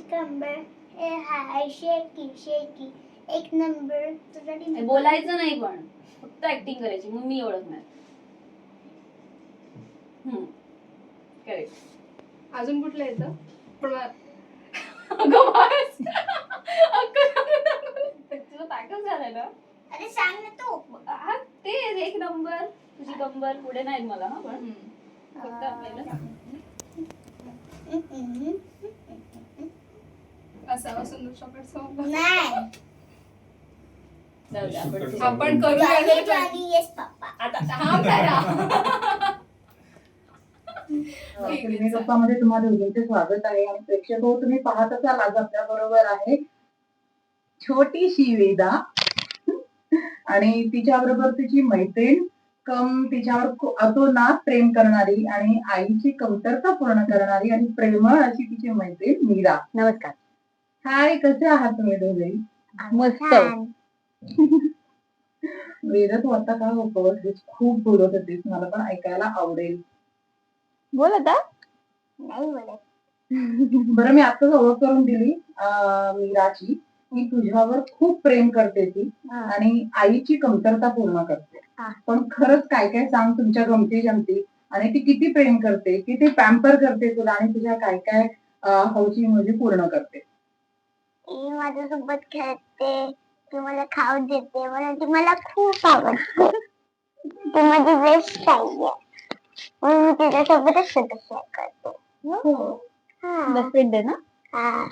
कंबर हे hi shaky shaky एक नंबर तुझा टीम बोलायचं नाही पण. फक्त ऍक्टिंग करायची. मग मी ओळखणार हम्म. करेक्ट अजून कुठलं येतं पण अगं बस. तुझं ना? अरे सांग ना तू. हा ते एक नंबर तुझी कंबर पुढे नाही मला हा पण. फक्त आपल्याला. असावा सुंदर चॉकलेट सोबत नाही. जाऊ दे, आपण आता थांब जरा. ठीक आहे, गप्पामध्ये तुम्हाला दोघींचे स्वागत आहे आणि प्रेक्षक हो तुम्ही पाहत असाल आज आपल्या बरोबर आहे. छोटीशी वेदा आणि तिच्या बरोबर तिची मैत्रीण कम तिच्यावर खू- अतोनात प्रेम करणारी आणि आईची कमतरता पूर्ण करणारी आणि प्रेमळ अशी तिची मैत्रीण मीरा. नमस्कार. हाय कसे आहात तुम्ही दोघे? मस्त. वेदा तू आता काय उपवतेस खूप बोलत होतीस मला पण ऐकायला आवडेल. बोल आता. नाही बोलत बरं मी आताच ओळख करून दिली मीराची. मी तुझ्यावर खूप प्रेम करते ती आणि आईची कमतरता पूर्ण करते. पण खरंच काय काय सांग तुमच्या गमती जमती आणि ती किती प्रेम करते किती पॅम्पर करते तुला आणि तुझ्या काय काय हौशी मौजी पूर्ण करते. ती माझ्यासोबत खेळते ती मला खाऊ देते. मला ती मला खूप आवडते. ती माझी बेस्ट आई आहे. म्हणून मी तिच्यासोबतच शेअर करते. हा. बेस्ट फ्रेंड आहे ना? हा.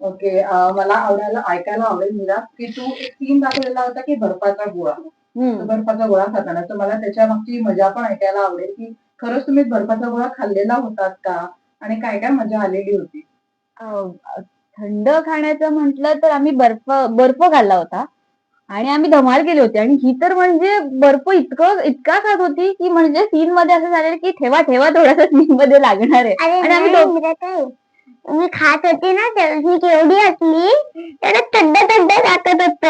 ओके अं, मला आवडायला ऐकायला आवडेल मीरा की तू एक सीन दाखवलेला होता की बर्फाचा गोळा. हम्म. बर्फाचा गोळा खाताना तर मला त्याच्या मागची मजा पण ऐकायला आवडेल की खरंच तुम्ही बर्फाचा गोळा खाल्लेला होतात का? आणि काय काय मजा आलेली होती? अं, थंड खाण्याचं म्हटलं तर आम्ही बर्फ बर्फ खाल्ला होता. आणि आम्ही धमाल केली होती. आणि ही तर म्हणजे बर्फ इतकं इतका खात होती की म्हणजे सीन मध्ये असं झालेलं की ठेवा ठेवा थोडासा सीन मध्ये लागणार आहे. आणि आम्ही मी खात होती ना मी केवढी असली. तेवढं थंड थंड लागत होत.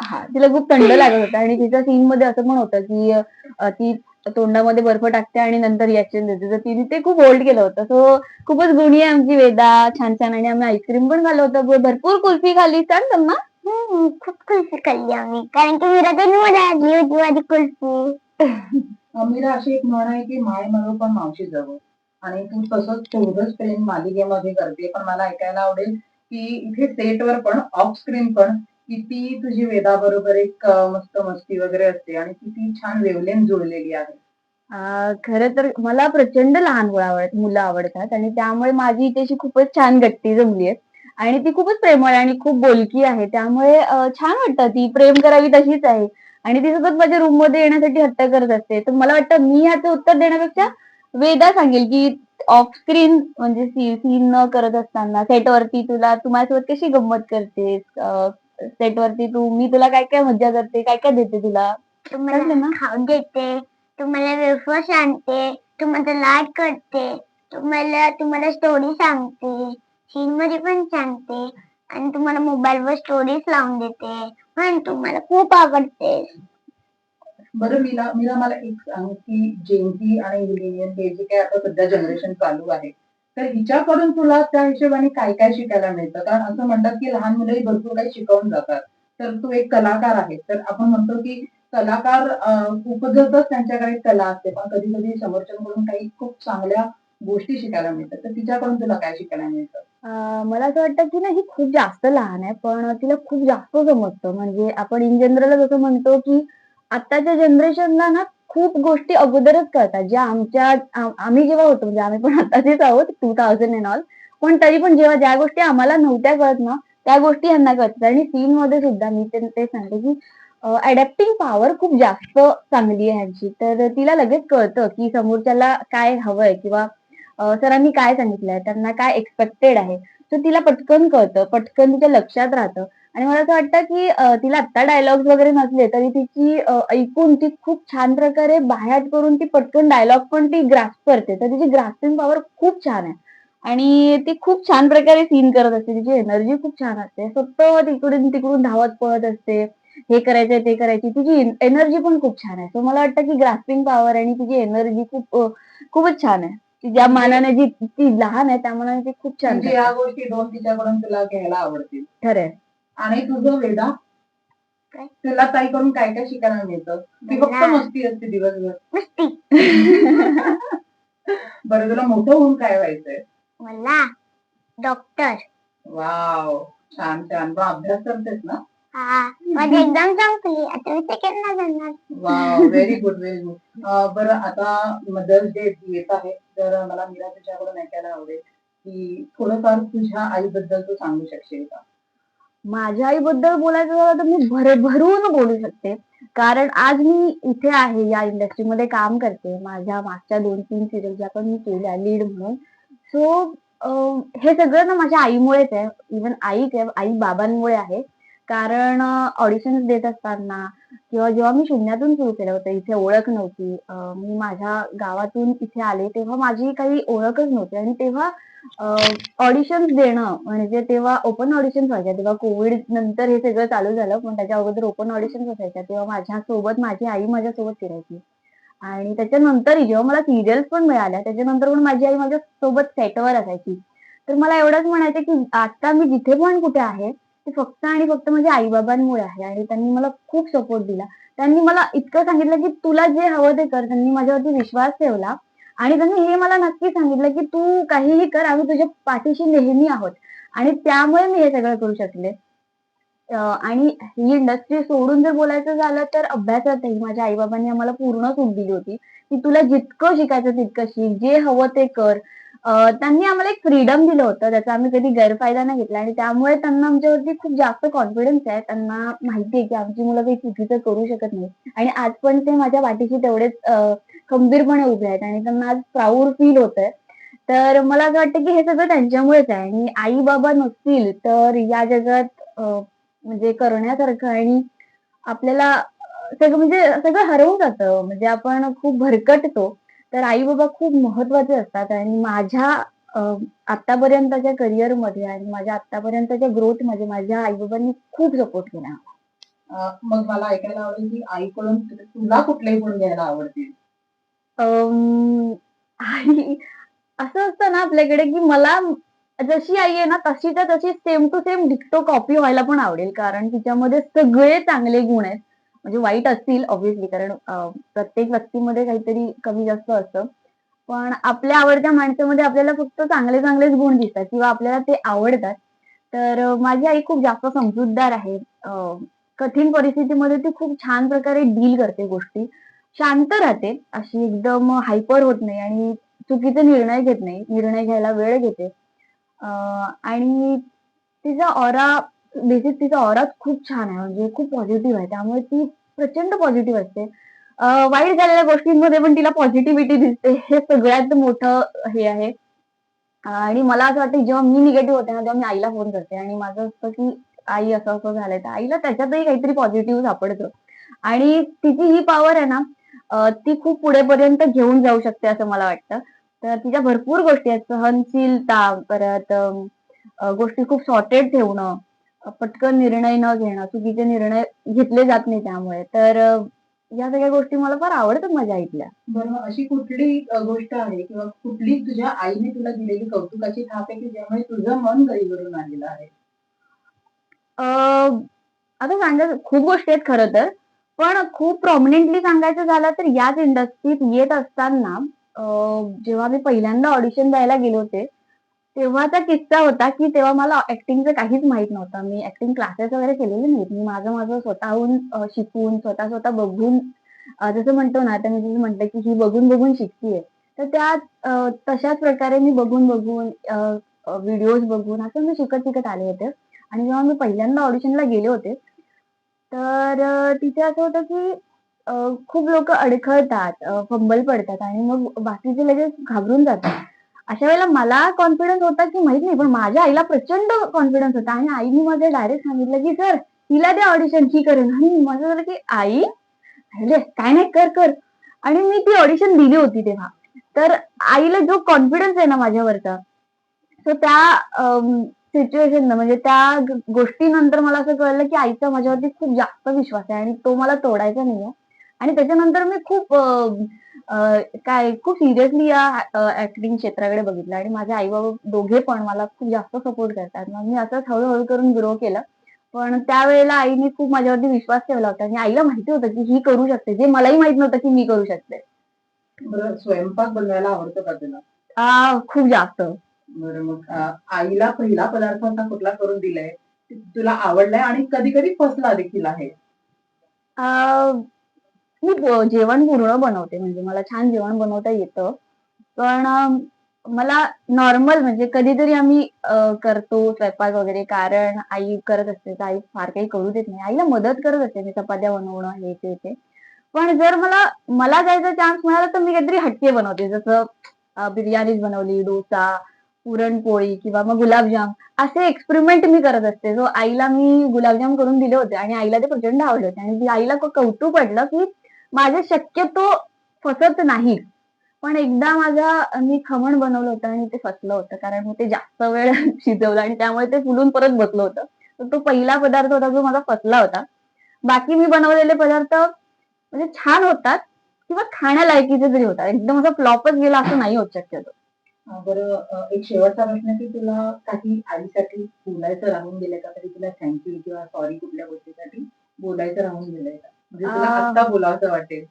हा तिला खूप थंड लागत होतं आणि तिच्या सीन मध्ये असं पण होतं की अं, ती तोंडामध्ये बर्फ टाकते आणि नंतर रिॲक्शन देते. तर तिने ते खूप होल्ड केलं होतं. सो खूपच गुणी आहे आमची वेदा छान छान. आणि आम्ही आईस्क्रीम पण खाल्लं होतं. भरपूर कुल्फी खाल्ली. सांग त्यांना हम्म, खूप कुल्फी खाल्ली आम्ही. कारण की ताईने मला आणली होती माझी कुल्फी. मीरा अशी एक म्हण आहे की माय मरो पण मावशी जवळ. आणि तू तसंच तेवढंच प्रेम मालिकेमध्ये करते. पण मला ऐकायला आवडेल की इथे सेटवर पण ऑफ स्क्रीन पण किती तुझी वेदा बरोबर एक मस्त मस्ती वगैरे असते आणि किती छान वेवलेन जुळलेली आहे. खर खरं तर मला प्रचंड लहान मुलं आवडत मुलं आवडतात आणि त्यामुळे माझी हिच्याशी खूपच छान गट्टी जमली आहे. आणि ती खूपच प्रेमळ आणि खूप बोलकी आहे. त्यामुळे अं, छान वाटतं ती. प्रेम करावी तशीच आहे. आणि ती सतत माझ्या रूममध्ये येण्यासाठी हट्ट करत असते. तर मला वाटतं मी ह्याचं उत्तर देण्यापेक्षा वेदा सांगेल की ऑफ स्क्रीन म्हणजे सीन न करत असताना सेटवरती तुला तू माझ्यासोबत कशी गंमत करतेस? सेटवरती तू मी तुला काय काय मज्जा करते काय काय देते तुला? तुम्हाला चांगलं ना? खाऊ देते तुम्हाला वेफर्स आणते तुम्हाला लाड करते तुम्हाला तुम्हाला स्टोरी सांगते सीन मध्ये पण सांगते आणि तुम्हाला मोबाईल वर स्टोरीज लावून देते. पण तुम्हाला खूप आवडते. बरं मीरा मीरा मला एक सांग की जेनजी आणि मिलेनियन हे जे काही आता सध्या जनरेशन चालू आहे तर हिच्याकडून तुला त्या हिशोबाने काय काय शिकायला मिळतं? कारण असं म्हणतात की लहान मुलंही भरपूर काही शिकवून जातात. तर तू एक कलाकार आहे तर आपण म्हणतो की कलाकार उपजतच त्यांच्याकडे कला असते. पण कधी कधी समोरच्याकडून काही खूप चांगल्या गोष्टी शिकायला मिळतात. तर तिच्याकडून तुला काय शिकायला मिळतं? मला असं वाटतं की ना ही खूप जास्त लहान आहे. पण तिला खूप जास्त समजतं. म्हणजे आपण इन जनरल जसं म्हणतो की आताच्या जनरेशनला ना खूप गोष्टी अगोदरच कळतात. ज्या आमच्या आम्ही जेव्हा होतो म्हणजे आम्ही पण आताचेच आहोत टू थाउजंड एन ऑल पण तरी पण जेव्हा ज्या गोष्टी आम्हाला नव्हत्या कळत ना त्या गोष्टी यांना कळतात. आणि सीन मध्ये सुद्धा मी ते सांगते की अडॅप्टिंग पॉवर खूप जास्त चांगली आहे ह्यांची. तर तिला लगेच कळतं की समोरच्याला काय हवंय किंवा सरांनी काय सांगितलंय? त्यांना काय एक्सपेक्टेड आहे? तर तिला पटकन कळतं. पटकन तिच्या लक्षात राहतं. आणि मला असं वाटतं की अं, तिला आत्ता डायलॉग्स वगैरे नसले तरी तिची अं, ऐकून ती खूप छान प्रकारे बाहेर करून ती पटकन डायलॉग पण ती ग्रास्प करते. तर तिची ग्रास्पिंग पॉवर खूप छान आहे. आणि ती खूप छान प्रकारे सीन करत असते. तिची एनर्जी खूप छान असते. सतत इकडून तिकडून धावत पळत असते. हे करायचंय ते करायची तिची एनर्जी पण खूप छान आहे. सो मला वाटतं की ग्रास्पिंग पॉवर आणि तिची एनर्जी खूप अं, खूपच छान आहे. ती ज्या मानाने जी ती लहान आहे त्या मानाने ती खूप छान म्हणजे या गोष्टी दोन तिच्याकडून तुला घ्यायला आवडतील. खरंय आणि तुझं वेदा काय? तुला ताईकडून काय काय शिकायला मिळतं? ती फक्त मला- मस्ती असते दिवसभर. मस्ती. बरं तुला मोठं होऊन काय व्हायचंय? मला डॉक्टर. वाव छान छान. मग अभ्यास करतेस ना? हा. माझी एक्झाम संपली. आता मी सेकंडला जाणार. Wow very good very good बरं आता मदर्स डे येत आहे. तर मला मीरा तुझ्याकडून ऐकायला आवडेल की थोडंफार तुझ्या आईबद्दल तू सांगू शकशील का? माझ्या आईबद्दल बोलायचं झालं तर मी भरभरून बोलू शकते. कारण आज मी इथे आहे या इंडस्ट्रीमध्ये काम करते. माझ्या मागच्या दोन तीन सिरियल ज्या पण मी केल्या लीड म्हणून. सो हे सगळं ना माझ्या आईमुळेच आहे. इवन आई आहे आई बाबांमुळे आहे. कारण ऑडिशन्स देत असताना किंवा जेव्हा मी शून्यातून सुरू केलं होतं इथे ओळख नव्हती. अं, मी माझ्या गावातून इथे आले तेव्हा माझी काही ओळखच नव्हती. आणि तेव्हा ऑडिशन्स देणं म्हणजे तेव्हा ओपन ऑडिशन व्हायच्या तेव्हा कोविड नंतर हे सगळं चालू झालं पण त्याच्या अगोदर ओपन ऑडिशन असायच्या तेव्हा माझ्या सोबत माझी आई माझ्या सोबत फिरायची. आणि त्याच्यानंतरही जेव्हा मला सिरियल्स पण मिळाल्या त्याच्यानंतर पण माझी आई माझ्या सोबत सेटवर असायची. तर मला एवढंच म्हणायचं की आता मी जिथे पण कुठे आहे ते फक्त आणि फक्त माझ्या आई बाबांमुळे आहे. आणि त्यांनी मला खूप सपोर्ट दिला. त्यांनी मला इतकं सांगितलं की तुला जे हवं ते कर. त्यांनी माझ्यावरती विश्वास ठेवला. आणि त्यांनी हे मला नक्की सांगितलं की तू काहीही कर. आम्ही तुझ्या पाठीशी नेहमी आहोत. आणि त्यामुळे मी हे सगळं करू शकले. आणि ही इंडस्ट्री सोडून जर बोलायचं झालं तर अभ्यासातही माझ्या आईबाबांनी आम्हाला पूर्ण सूट दिली होती. की तुला जितकं शिकायचं तितकं शिक. जे हवं ते कर. त्यांनी आम्हाला एक फ्रीडम दिलं होतं. त्याचा आम्ही कधी गैरफायदा नाही घेतला आणि त्यामुळे त्यांना आमच्यावरती खूप जास्त कॉन्फिडन्स आहे. त्यांना माहिती आहे की आमची मुलं काही चुकीचं करू शकत नाही आणि आज पण ते माझ्या पाठीशी तेवढेच खंबीरपणे उभे आहेत आणि त्यांना आज प्राऊड फील होत आहे तर मला असं वाटतं की हे सगळं त्यांच्यामुळेच आहे. आणि आई बाबा नसतील तर या जगात म्हणजे करण्यासारखं आणि आपल्याला सगळं म्हणजे सगळं हरवून जातं. म्हणजे आपण खूप भरकटतो. तर आई बाबा खूप महत्त्वाचे असतात आणि माझ्या आतापर्यंतच्या करिअरमध्ये आणि माझ्या आतापर्यंतच्या ग्रोथमध्ये माझ्या आई बाबांनी खूप सपोर्ट केला. मग मला ऐकायला आवडेल की आईकडून तुला कुठले गुण घ्यायला आवडतील? आणि असं असतं ना आपल्याकडे की मला जशी आई आहे ना तशीच्या तशी सेम टू सेम डिक्टो कॉपी व्हायला पण आवडेल कारण तिच्यामध्ये सगळे चांगले गुण आहेत. म्हणजे वाईट असतील ऑब्व्हियसली कारण प्रत्येक व्यक्तीमध्ये काहीतरी कमी जास्त असतं. पण आपल्या आवडत्या माणसामध्ये आपल्याला फक्त चांगले चांगलेच गुण दिसतात किंवा आपल्याला ते आवडतात. तर माझी आई खूप जास्त समजूतदार आहे. कठीण परिस्थितीमध्ये ती खूप छान प्रकारे डील करते गोष्टी. शांत राहते. अशी एकदम हायपर होत नाही आणि चुकीचे निर्णय घेत नाही. निर्णय घ्यायला वेळ घेते. आणि तिचा ऑरा बेसिक तिचा ऑरा खूप छान आहे. म्हणजे खूप पॉझिटिव्ह आहे. त्यामुळे ती प्रचंड पॉझिटिव्ह असते. वाईट झालेल्या गोष्टींमध्ये पण तिला पॉझिटिव्हिटी दिसते. हे सगळ्यात मोठं हे आहे. आणि मला असं वाटतं जेव्हा मी निगेटिव्ह होते ना तेव्हा मी आईला फोन करते. आणि माझं असतं की आई असं असं झालंय. तर आईला त्याच्यातही काहीतरी पॉझिटिव्ह सापडतं. आणि तिची ही पॉवर आहे ना ती खूप पुढेपर्यंत घेऊन जाऊ शकते असं मला वाटतं. तर तिच्या भरपूर गोष्टी आहेत. सहनशीलता परत गोष्टी खूप सॉर्टेड ठेवणं पटकन निर्णय न घेणं चुकीचे निर्णय घेतले जात नाही त्यामुळे. तर या सगळ्या गोष्टी मला फार आवडतात माझ्या आईतल्या. बरं मग अशी कुठली गोष्ट आहे किंवा कुठली तुझ्या आईने तुला दिलेली कौतुकाची थाप आहे की ज्यामुळे तुझं मन गरीवरून आलेलं आहे? आता सांगायचं खूप गोष्टी आहेत खरं तर. पण खूप प्रॉमिनेंटली सांगायचं झालं तर याच इंडस्ट्रीत येत असताना जेव्हा मी पहिल्यांदा ऑडिशन द्यायला गेले होते तेव्हाचा किस्सा होता की तेव्हा मला ऍक्टिंगचं काहीच माहीत नव्हतं. मी ऍक्टिंग क्लासेस वगैरे केलेले नाहीत. मी माझं माझं स्वतःहून शिकून स्वतः स्वतः बघून जसं म्हणतो ना आता मी जसं म्हटलं की ही बघून बघून शिकतीये. तर त्या तशाच प्रकारे मी बघून बघून व्हिडिओज बघून असं मी शिकत शिकत आले होते. आणि जेव्हा मी पहिल्यांदा ऑडिशनला गेले होते तर तिथे असं होतं की खूप लोक अडखळतात फंबल पडतात आणि मग बाकीचे लगेच घाबरून जातात. अशा वेळेला मला कॉन्फिडन्स होता की माहीत नाही पण माझ्या आईला प्रचंड कॉन्फिडन्स होता. आणि आईने माझ्या डायरेक्ट सांगितलं की सर तिला द्या ऑडिशन ही करेन. आणि माझं झालं की आई काय नाही कर कर. आणि मी ती ऑडिशन दिली होती तेव्हा. तर आईला जो कॉन्फिडन्स आहे ना माझ्यावरचा सो त्या सिच्युएशन म्हणजे त्या गोष्टीनंतर मला असं कळलं की आईचा माझ्यावरती खूप जास्त विश्वास आहे आणि तो मला तोडायचा नाहीये. आणि त्याच्यानंतर मी खूप काय खूप सिरियसली या ऍक्टिंग क्षेत्राकडे बघितलं आणि माझे आई बाबा दोघे पण मला खूप जास्त सपोर्ट करतात. मग मी असंच हळूहळू करून ग्रो केलं. पण त्यावेळेला आईने खूप माझ्यावरती विश्वास ठेवला होता आणि आईला माहिती होतं की ही करू शकते. जे मलाही माहीत नव्हतं की मी करू शकते. स्वयंपाक बनवायला आवडतो का तुला? खूप जास्त. बरं मग आईला पहिला पदार्थ असा कुठला करून दिलाय? तुला आवडलाय आणि कधी कधी फसला देखील आहे? मी जेवण पूर्ण बनवते. म्हणजे मला छान जेवण बनवता येतं. पण मला नॉर्मल म्हणजे कधीतरी आम्ही करतो स्वयंपाक वगैरे. कारण आई करत असते तर आई फार काही करू देत नाही. आईला मदत करत असते मी चपात्या बनवणं हे ते ते. पण जर मला मला जायचा चान्स मिळाला तर मी काहीतरी हटके बनवते. जसं बिर्याणीच बनवली डोसा पुरणपोळी किंवा मग गुलाबजाम. असे एक्सपेरिमेंट मी करत असते. जो आईला मी गुलाबजाम करून दिले होते आणि आईला ते प्रचंड आवडले होते. आणि आईला कौतुक वाटलं की माझे शक्यतो फसत नाही. पण एकदा माझा मी खमण बनवलं होतं आणि ते फसलं होतं. कारण मी ते जास्त वेळ शिजवलं आणि त्यामुळे ते फुलून परत बसलं होतं. तर तो पहिला पदार्थ होता जो माझा फसला होता. बाकी मी बनवलेले पदार्थ म्हणजे छान होतात किंवा खाण्यालायकीचे तरी होतात. एकदम असा फ्लॉपच गेला असं नाही होत शक्यतो. बरं एक शेवटचा प्रश्न की तुला काही आईसाठी बोलायचं राहून गेलंय का? तरी तुला थँक्यू किंवा सॉरी कुठल्या गोष्टीसाठी बोलायचं राहून गेलंय का? म्हणजे तुला आत्ता वाटेल.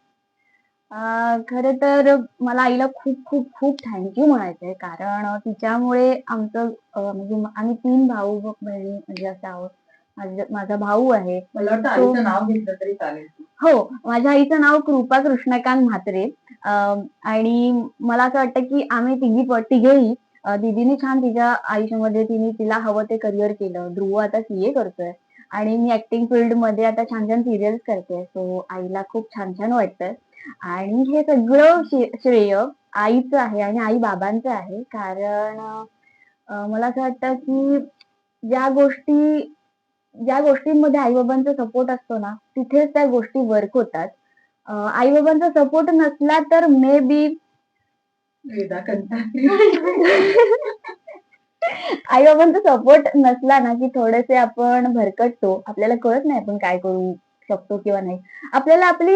खर तर मला आईला खूप खूप खूप थँक्यू म्हणायचंय. कारण तिच्यामुळे आमचं अं, म्हणजे आम्ही तीन भाऊ बहिणी म्हणजे असं आहोत. माझं- माझा भाऊ आहे. मला वाटतं तो- आईचं नाव घेतलं तरी चालेल. हो माझ्या आईचं नाव कृपा कृष्णकांत म्हात्रे. अं, आणि मला असं वाटतं की आम्ही तिघी प- तिघेही अं, दीदीने छान तिच्या आयुष्यामध्ये तिने तिला हवं ते करिअर केलं. ध्रुव आता सीए करतोय. आणि मी ऍक्टिंग फील्डमध्ये आता छान छान सिरियल्स करते सो आईला खूप छान छान वाटतंय आणि हे सगळं श्रेय आईचं आहे आणि आई बाबांचं आहे कारण मला असं वाटतं की ज्या गोष्टी ज्या गोष्टींमध्ये आई बाबांचा सपोर्ट असतो ना तिथेच त्या गोष्टी वर्क होतात. आई बाबांचा सपोर्ट नसला तर मे बी आई बाबांचा सपोर्ट नसला ना की थोडेसे आपण भरकटतो. आपल्याला कळत नाही आपण काय करू शकतो किंवा नाही. आपल्याला आपली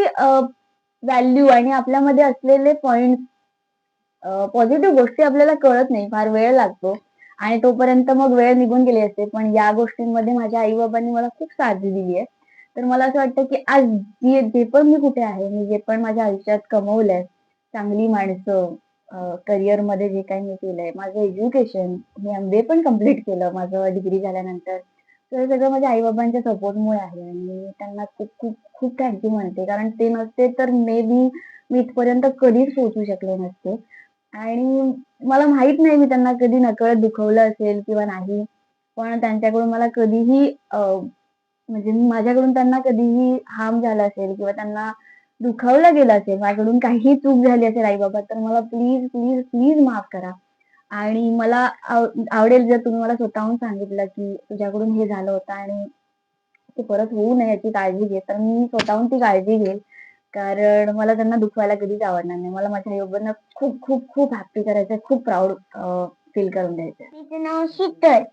व्हॅल्यू आणि आपल्यामध्ये असलेले पॉइंट पॉझिटिव्ह गोष्टी आपल्याला कळत नाही. फार वेळ लागतो. आणि तोपर्यंत मग वेळ निघून गेली असते. पण या गोष्टींमध्ये माझ्या आई बाबांनी मला खूप साथ दिली आहे. तर मला असं वाटतं की आज जे जे पण मी कुठे आहे मी जे पण माझ्या आयुष्यात कमवलंय चांगली माणसं करिअरमध्ये जे काही मी केलंय माझं एज्युकेशन मी एमबीए पण कंप्लीट केलं माझं डिग्री झाल्यानंतर. तर हे सगळं माझ्या आई बाबांच्या सपोर्टमुळे आहे आणि मी त्यांना खूप खूप खूप थँक्यू म्हणते. कारण ते नसते तर मे बी मी इथपर्यंत कधीच पोहोचू शकले नसते. आणि मला माहीत नाही मी त्यांना कधी नकळत दुखवलं असेल किंवा नाही. पण त्यांच्याकडून मला कधीही म्हणजे माझ्याकडून त्यांना कधीही हार्म झाला असेल किंवा त्यांना दुखावलं गेलं असेल माझ्याकडून काही चूक झाली असेल आई बाबा तर मला प्लीज प्लीज प्लीज माफ करा. आणि मला आव- आवडेल जर तुम्ही मला स्वतःहून सांगितलं की तुझ्याकडून हे झालं होतं आणि ते परत होऊ नये याची काळजी घे तर मी स्वतःहून ती काळजी घेईल. कारण मला त्यांना दुखवायला कधीच आवडणार नाही. मला माझ्या बाबांना खूप खूप खूप हॅप्पी करायचं खूप प्राऊड फील करून द्यायचं. तिचं नाव शीतल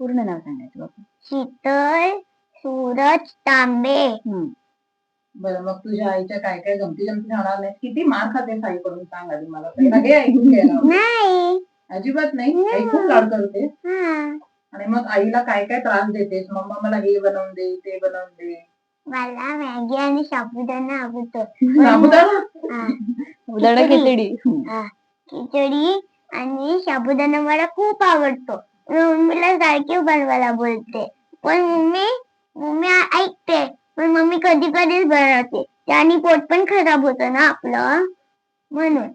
पूर्ण नाव सांगायचं बाबा. शीतल सूरज तांबे. बरं मग तुझ्या आईच्या काय काय गमती जमती जाणार नाही किती मार खाते आईकडून सांग आधी मला. पहिला हे ऐकून घ्यायला. नाही. अजिबात नाही. आई खूप लाड करते. हा. आणि मग आईला काय काय त्रास देतेस? मम्मा मला हे बनवून दे ते बनवून दे. मला मॅगी आणि साबुदाणा आवडतो. साबुदाणा. उदाहरण खिचडी. खिचडी. हा. खिचडी आणि साबुदाणा मला खूप आवडतो. मम्मीला सारखी बनवायला बोलते. पण मम्मी मम्मी ऐकते. पण मम्मी कधी कधीच बनवते. त्याने पोट पण खराब होतं ना आपलं. म्हणून.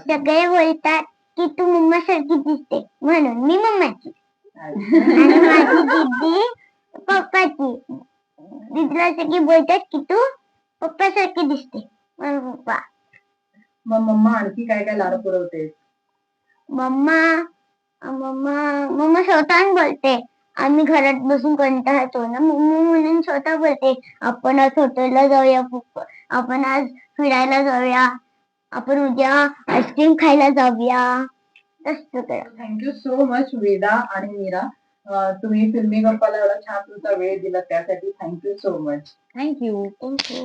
सगळे बोलतात की तू मम्मा सारखी दिसते. म्हणून मी मम्माची. आणि माझी दीदी पप्पाची. दीदीला सगळी बोलतात की तू पप्पा सारखी दिसते. म्हणून पप्पा. मग मम्मा आणखी काय काय लाड पुरवते मम्मा मम्मा मम्मा स्वतःहून बोलते. आम्ही घरात बसून कंटाळतो ना. मम्मा म्हणून स्वतः बोलते आपण आज हॉटेलला जाऊया आपण आज फिरायला जाऊया. आपण उद्या आईस्क्रीम खायला जाऊया. तसं करा. थँक्यू सो मच वेदा आणि मीरा अं, तुम्ही फिल्मी गप्पाला एवढा छान तुमचा वेळ दिला त्यासाठी thank you so much thank you thank you